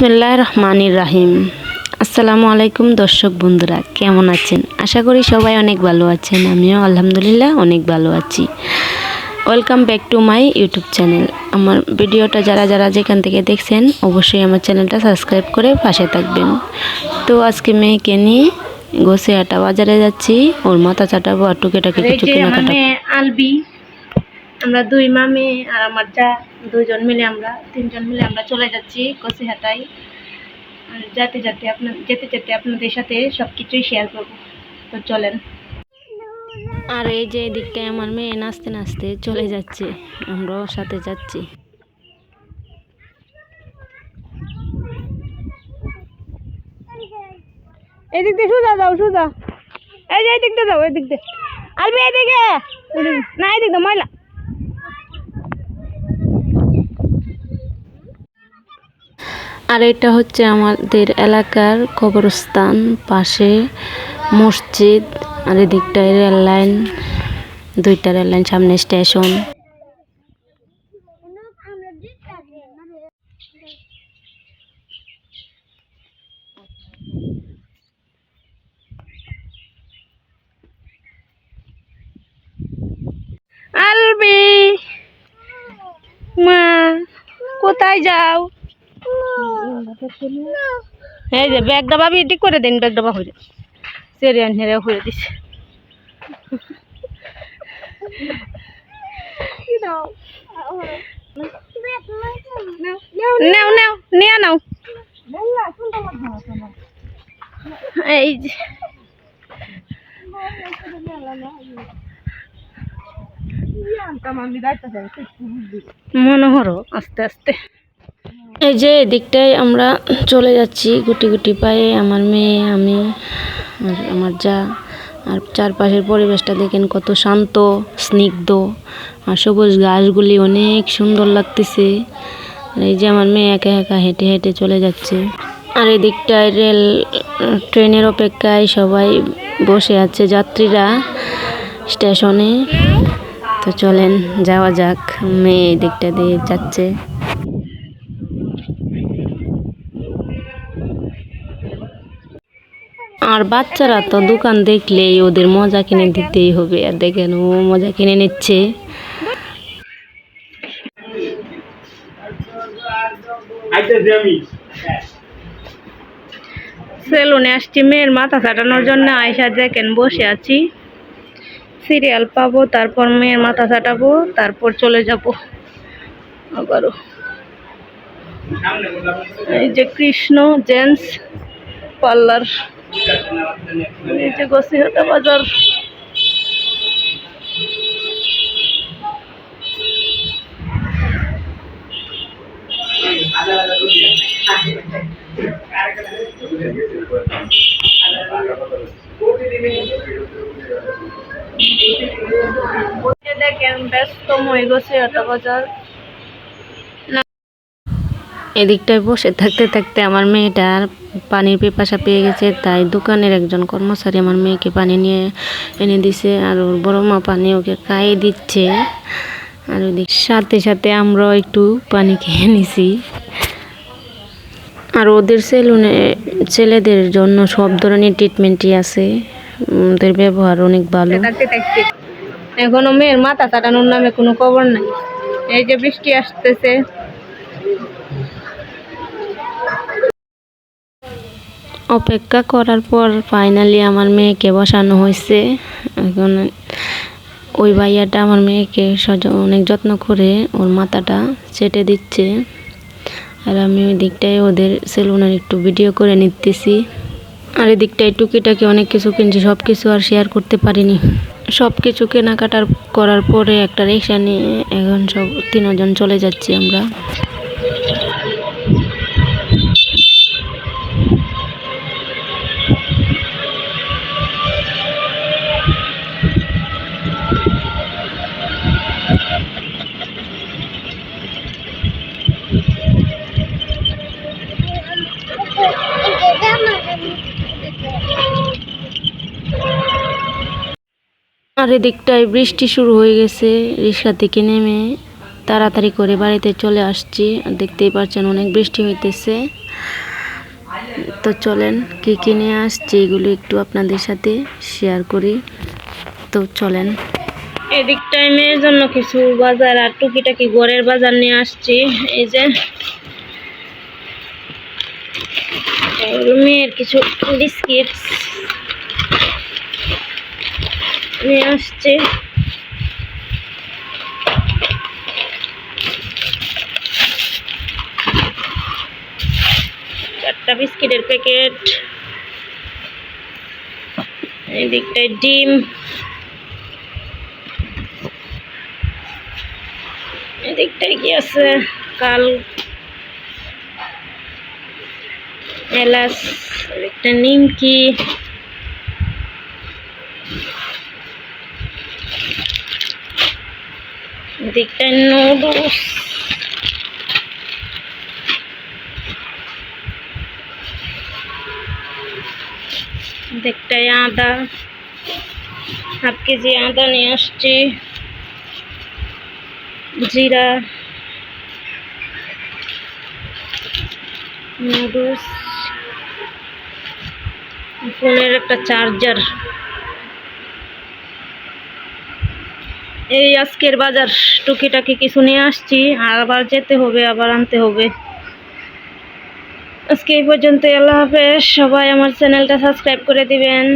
বিসমিল্লাহ রহমানির রাহিম। আসসালামু আলাইকুম দর্শক বন্ধুরা কেমন আছেন? আশা করি সবাই অনেক ভালো আছেন আমিও আলহামদুলিল্লাহ অনেক ভালো আছি। Welcome back to my YouTube channel আমার ভিডিওটা যারা যারা যেখান থেকে দেখছেন অবশ্যই আমার চ্যানেলটা সাবস্ক্রাইব করে পাশে থাকবেন। তো আজকে মেয়েকে নিয়ে গোসে আটা বাজারে যাচ্ছি ওর মাথা চাটাবো আর টুকেটাকে কিছু কেনাকাটা আলবি আমরা দুই মামি আর আমার যা দুজন মিলে আমরা তিনজন মিলে আমরা চলে যাচ্ছি কচিহাটায়। আর যাতে যাতে আপনার যেতে যেতে আপনাদের সাথে সব কিছুই শেয়ার করব। তো চলেন। আর এই যে এদিকটায় আমার মেয়ে নাচতে নাচতে চলে যাচ্ছে আমরাও সাথে যাচ্ছি। এই দিক দিয়ে সোজা যাও সোজা। এই যে এই দিক দিয়ে যাও এই দিক দিয়ে। আলবি এই দিকে না এই দিক দিয়ে ময়লা। আর এটা হচ্ছে আমাদের এলাকার কবরস্থান, পাশে মসজিদ, আর এদিকটায় রেল লাইন, দুইটা রেল লাইন, সামনে স্টেশন। আলবি, মা, কোথায় যাও? এই যে ব্যাগটা ভাবি ঠিক করে দেন ব্যাগটা বা হয়ে সেরিয়ান হেরে হয়ে দিছে। নাও নাও নাও। এই যে। মনোহর, আস্তে আস্তে। এই যে এদিকটায় আমরা চলে যাচ্ছি গুটি গুটি পায়ে, আমার মেয়ে, আমি, আর আমার যা। আর চারপাশের পরিবেশটা দেখেন কত শান্ত, স্নিগ্ধ, আর সবুজ গাছগুলি অনেক সুন্দর লাগতেছে। এই যে আমার মেয়ে একা একা হেঁটে হেঁটে চলে যাচ্ছে। আর এদিকটায় রেল, ট্রেনের অপেক্ষায় সবাই বসে আছে যাত্রীরা স্টেশনে। তো চলেন, যাওয়া যাক। মেয়ে এদিকটা দিয়ে যাচ্ছে। আর বাচ্চারা তো দোকান দেখলেই ওদের মজা কিনে দিতেই হবে। আর দেখেন ও মজা কিনে নিচ্ছে। সেলুনে আসছি মেয়ের মাথা ছাটানোর জন্য আয়সা দেখেন বসে আছি। সিরিয়াল পাবো তারপর মেয়ের মাথা ছাটাবো তারপর চলে যাব। আবারও। এই যে কৃষ্ণ জেন্টস পার্লার। যে গছিহাটা বাজার। দেখেন ব্যস্তময় গছিহাটা বাজার। এদিকটায় বসে থাকতে থাকতে আমার মেয়েটার পানির পিপাসা পেয়ে গেছে, তাই দোকানের একজন কর্মচারী আমার মেয়েকে পানি নিয়ে এনে দিছে আর ওর বড় মা পানি ওকে খাইয়ে দিচ্ছে। আর ওদিক সাথে সাথে আমরাও একটু পানি খেয়ে নিছি। আর ওদের সেলুনে ছেলেদের জন্য সব ধরনের ট্রিটমেন্টই আছে, ওদের ব্যবহার অনেক ভালো। এখনও মেয়ের মাথা কাটানোর নামে কোনো খবর নাই। এই যে বৃষ্টি আসতেছে অপেক্ষা করার পর ফাইনালি আমার মেয়েকে বসানো হয়েছে। এখন ওই ভাইয়াটা আমার মেয়েকে সজ- অনেক যত্ন করে ওর মাথাটা চেটে দিচ্ছে। আর আমি ওই দিকটায় ওদের সেলুনের একটু ভিডিও করে নিতেছি। আর এদিকটায় টুকিটাকি অনেক কিছু কিনছি সব কিছু আর শেয়ার করতে পারিনি। সব কিছু কেনাকাটার করার পরে একটা রিক্সা নিয়ে এখন সব তিনজন চলে যাচ্ছি আমরা। আর এদিকটায় বৃষ্টি শুরু হয়ে গেছে, রিক্সা থেকে নেমে তাড়াতাড়ি করে বাড়িতে চলে আসছি। দেখতেই পাচ্ছেন অনেক বৃষ্টি হইতেছে। তো চলেন, কি কি নিয়ে আসছি এগুলো একটু আপনাদের সাথে শেয়ার করি। তো চলেন। এদিক টাইমের জন্য কিছু বাজার আর টুকিটাকি গড়ের বাজার নিয়ে আসছি। এই যে মেয়ের কিছু বিস্কিট নিয়ে আসছে। চারটা বিস্কিটের প্যাকেট। এই দিকটায় ডিম। এদিকটায় কি আছে? কাল এলাচ একটা নিমকি। এদিকটায় নুডলস দেখটাই আদা হাফ কেজি আদা নিয়ে আসছি জিরা নুডলস ফোনের একটা চার্জার এই আজকের বাজার টুকিটাকি কিছু নিয়ে আসছি আর আবার যেতে হবে, আবার আনতে হবে। আজকে এই পর্যন্ত আল্লাহ হাফেজ। সবাই আমার চ্যানেলটা সাবস্ক্রাইব করে দিবেন।